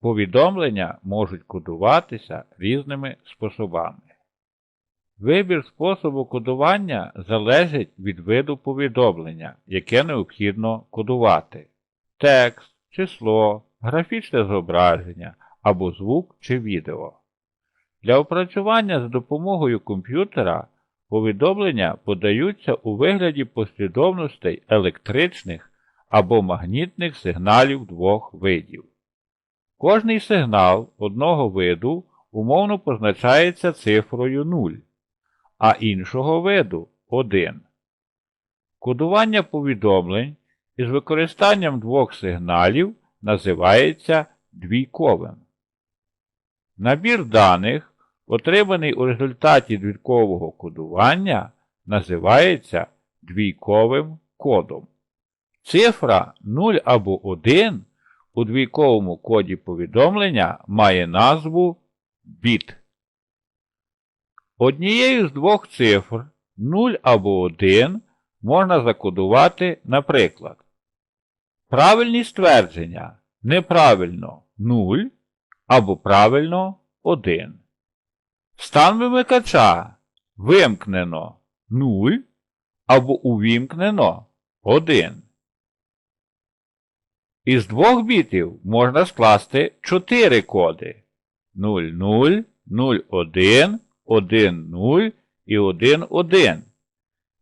Повідомлення можуть кодуватися різними способами. Вибір способу кодування залежить від виду повідомлення, яке необхідно кодувати. Текст, число, графічне зображення або звук чи відео. Для опрацювання за допомогою комп'ютера повідомлення подаються у вигляді послідовностей електричних або магнітних сигналів двох видів. Кожний сигнал одного виду умовно позначається цифрою 0, а іншого виду 1. Кодування повідомлень із використанням двох сигналів називається двійковим. Набір даних, отриманий у результаті двійкового кодування, називається двійковим кодом. Цифра 0 або 1 у двійковому коді повідомлення має назву біт. Однією з двох цифр 0 або 1 можна закодувати, наприклад, правильні ствердження неправильно 0 або правильно 1. Стан вимикача вимкнено 0 або увімкнено 1. Із двох бітів можна скласти 4 коди 00, 01, 10 і 11.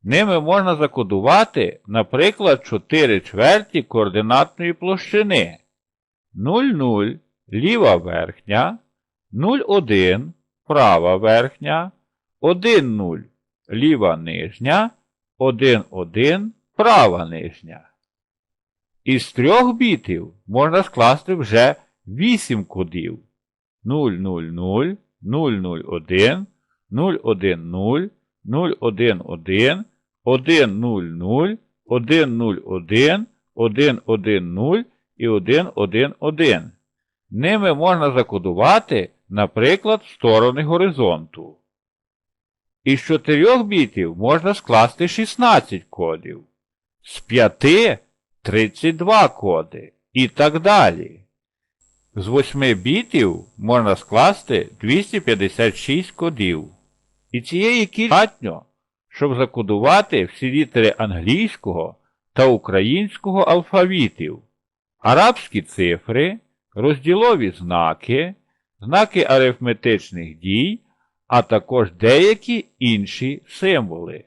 Ними можна закодувати, наприклад, 4 чверті координатної площини 00 ліва верхня, 01 права верхня, 10 ліва нижня, 11 права нижня. Із трьох бітів можна скласти вже 8 кодів 000, 001, 010, 011, 100, 101, 110 і 111. Ними можна закодувати, наприклад, сторони горизонту. Із чотирьох бітів можна скласти 16 кодів, з 5 32 коди і так далі. З 8 бітів можна скласти 256 кодів. І цієї кількістю, щоб закодувати всі літери англійського та українського алфавітів, арабські цифри, розділові знаки, знаки арифметичних дій, а також деякі інші символи.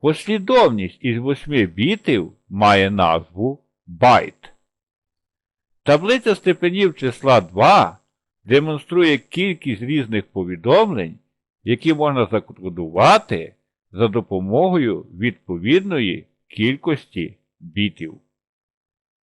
Послідовність із восьми бітів має назву байт. Таблиця степенів числа 2 демонструє кількість різних повідомлень, які можна закодувати за допомогою відповідної кількості бітів.